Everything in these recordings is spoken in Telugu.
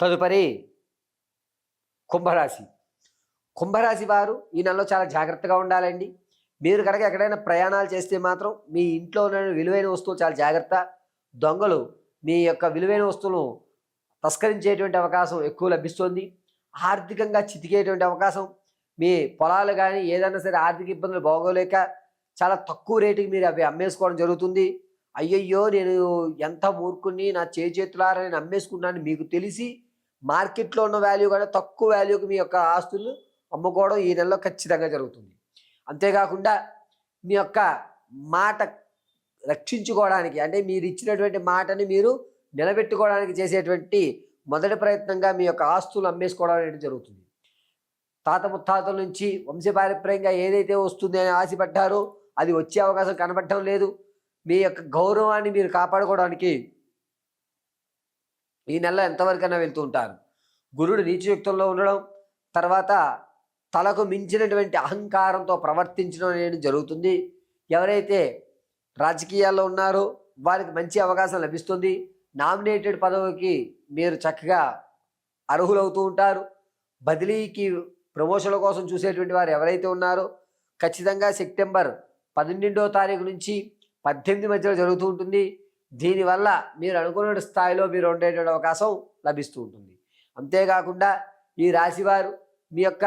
తదుపరి కుంభరాశి. కుంభరాశి వారు ఈ నెలలో చాలా జాగ్రత్తగా ఉండాలండి. మీరు కనుక ఎక్కడైనా ప్రయాణాలు చేస్తే మాత్రం మీ ఇంట్లో ఉన్న విలువైన వస్తువులు చాలా జాగ్రత్త. దొంగలు మీ యొక్క విలువైన వస్తువులను తస్కరించేటువంటి అవకాశం ఎక్కువ లభిస్తుంది. ఆర్థికంగా చితికేటువంటి అవకాశం మీ పొలాలు కానీ ఏదైనా సరే ఆర్థిక ఇబ్బందులు బాగోలేక చాలా తక్కువ రేటుకి మీరు అవి అమ్మేసుకోవడం జరుగుతుంది. అయ్యయ్యో! నేను ఎంత మూర్ఖుని నా చేతులారా నేను అమ్మేసుకున్నాను మీకు తెలిసి మార్కెట్లో ఉన్న వాల్యూ కూడా తక్కువ వాల్యూకి మీ యొక్క ఆస్తులు అమ్ముకోవడం ఈ నెలలో ఖచ్చితంగా జరుగుతుంది. అంతేకాకుండా మీ యొక్క మాట రక్షించుకోవడానికి అంటే మీరు ఇచ్చినటువంటి మాటని మీరు నిలబెట్టుకోవడానికి చేసేటువంటి మొదటి ప్రయత్నంగా మీ యొక్క ఆస్తులు అమ్మేసుకోవడం అనేది జరుగుతుంది. తాత ముత్తాతల నుంచి వంశపారపర్యంగా ఏదైతే వస్తుంది అని ఆశపడ్డారో అది వచ్చే అవకాశం కనబడటం లేదు. మీ యొక్క గౌరవాన్ని మీరు కాపాడుకోవడానికి ఈ నెల ఎంతవరకైనా వెళ్తూ ఉంటారు. గురుడు నీచయుక్తంలో ఉండడం తర్వాత తలకు మించినటువంటి అహంకారంతో ప్రవర్తించడం అనేది జరుగుతుంది. ఎవరైతే రాజకీయాల్లో ఉన్నారో వారికి మంచి అవకాశం లభిస్తుంది. నామినేటెడ్ పదవికి మీరు చక్కగా అర్హులవుతూ ఉంటారు. బదిలీకి ప్రమోషన్ల కోసం చూసేటువంటి వారు ఎవరైతే ఉన్నారో ఖచ్చితంగా సెప్టెంబర్ పన్నెండో తారీఖు నుంచి పద్దెనిమిది మధ్యలో జరుగుతూ ఉంటుంది. దీనివల్ల మీరు అనుకున్న స్థాయిలో మీరు ఉండేటువంటి అవకాశం లభిస్తూ ఉంటుంది. అంతేకాకుండా ఈ రాశివారు మీ యొక్క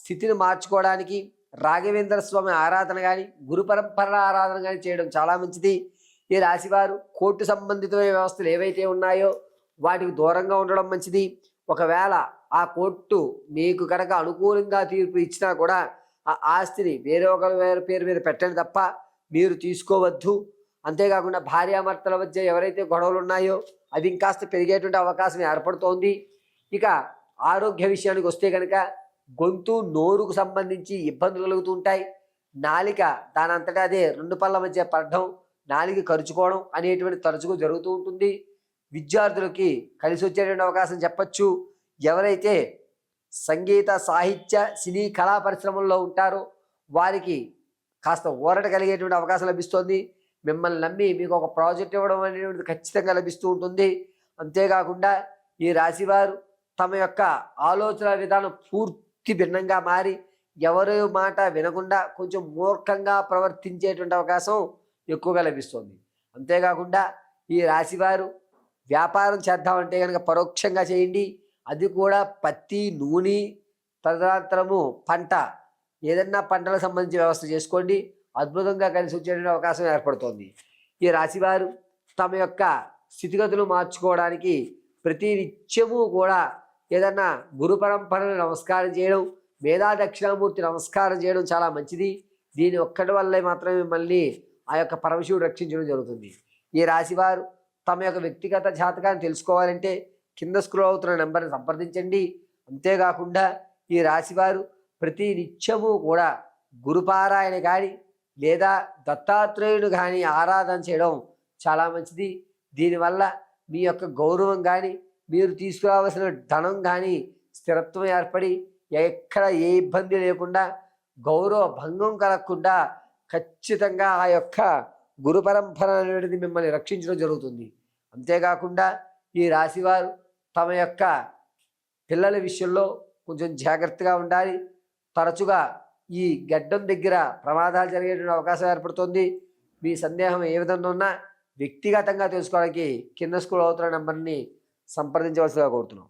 స్థితిని మార్చుకోవడానికి రాఘవేంద్ర స్వామి ఆరాధన కానీ గురు పరంపర ఆరాధన కానీ చేయడం చాలా మంచిది. ఈ రాశివారు కోర్టు సంబంధితమైన వ్యవస్థలు ఏవైతే ఉన్నాయో వాటికి దూరంగా ఉండడం మంచిది. ఒకవేళ ఆ కోర్టు మీకు కనుక అనుకూలంగా తీర్పు ఇచ్చినా కూడా ఆ ఆస్తిని వేరే ఒకరి వేరే పేరు మీద పెట్టండి తప్ప మీరు తీసుకోవద్దు. అంతేకాకుండా భార్యాభర్తల మధ్య ఎవరైతే గొడవలు ఉన్నాయో అది ఇంకాస్త పెరిగేటువంటి అవకాశం ఏర్పడుతోంది. ఇక ఆరోగ్య విషయానికి వస్తే కనుక గొంతు నోరుకు సంబంధించి ఇబ్బందులు కలుగుతూ ఉంటాయి నాలిక దాని అంతటా అదే రెండు పళ్ళ మధ్య పడడం నాలిక ఖర్చుకోవడం అనేటువంటి తరచుగా జరుగుతూ ఉంటుంది. విద్యార్థులకి కలిసి వచ్చేటువంటి అవకాశం చెప్పచ్చు. ఎవరైతే సంగీత సాహిత్య సినీ కళా పరిశ్రమల్లో ఉంటారో వారికి కాస్త ఊరట కలిగేటువంటి అవకాశం లభిస్తుంది. మిమ్మల్ని నమ్మి మీకు ఒక ప్రాజెక్ట్ ఇవ్వడం అనేది ఖచ్చితంగా లభిస్తూ ఉంటుంది. అంతేకాకుండా ఈ రాశివారు తమ యొక్క ఆలోచన విధానం పూర్తి భిన్నంగా మారి ఎవరి మాట వినకుండా కొంచెం మూర్ఖంగా ప్రవర్తించేటువంటి అవకాశం ఎక్కువగా లభిస్తుంది. అంతేకాకుండా ఈ రాశివారు వ్యాపారం చేద్దామంటే కనుక పరోక్షంగా చేయండి. అది కూడా పత్తి నూనె తదనంతరము పంట ఏదన్నా పంటలకు సంబంధించి వ్యవస్థ చేసుకోండి. అద్భుతంగా కలిసి వచ్చేటువంటి అవకాశం ఏర్పడుతోంది. ఈ రాశివారు తమ యొక్క స్థితిగతులు మార్చుకోవడానికి ప్రతి నిత్యము కూడా ఏదన్నా గురు పరంపరను నమస్కారం చేయడం మేధా దక్షిణామూర్తి నమస్కారం చేయడం చాలా మంచిది. దీని ఒక్కటి వల్లే మాత్రమే మిమ్మల్ని ఆ యొక్క పరమశివుడు రక్షించడం జరుగుతుంది. ఈ రాశివారు తమ యొక్క వ్యక్తిగత జాతకాన్ని తెలుసుకోవాలంటే కింద స్క్రోల్ అవుతున్న నెంబర్ని సంప్రదించండి. అంతేకాకుండా ఈ రాశివారు ప్రతి నిత్యము కూడా గురుపారాయణ కానీ లేదా దత్తాత్రేయుడు కానీ ఆరాధన చేయడం చాలా మంచిది. దీనివల్ల మీ యొక్క గౌరవం కానీ మీరు తీసుకురావాల్సిన ధనం కానీ స్థిరత్వం ఏర్పడి ఎక్కడ ఏ ఇబ్బంది లేకుండా గౌరవ భంగం కలగకుండా ఖచ్చితంగా ఆ యొక్క గురు పరంపర అనేది మిమ్మల్ని రక్షించడం జరుగుతుంది. అంతేకాకుండా ఈ రాశివారు తమ యొక్క పిల్లల విషయంలో కొంచెం జాగ్రత్తగా ఉండాలి. తరచుగా ఈ గడ్డం దగ్గర ప్రమాదాలు జరిగేటువంటి అవకాశం ఏర్పడుతుంది. మీ సందేహం ఏ విధంగా ఉన్నా వ్యక్తిగతంగా తెలుసుకోవడానికి కింద స్కూల్ అవుతున్న నెంబర్ని సంప్రదించవలసిగా కోరుతున్నాం.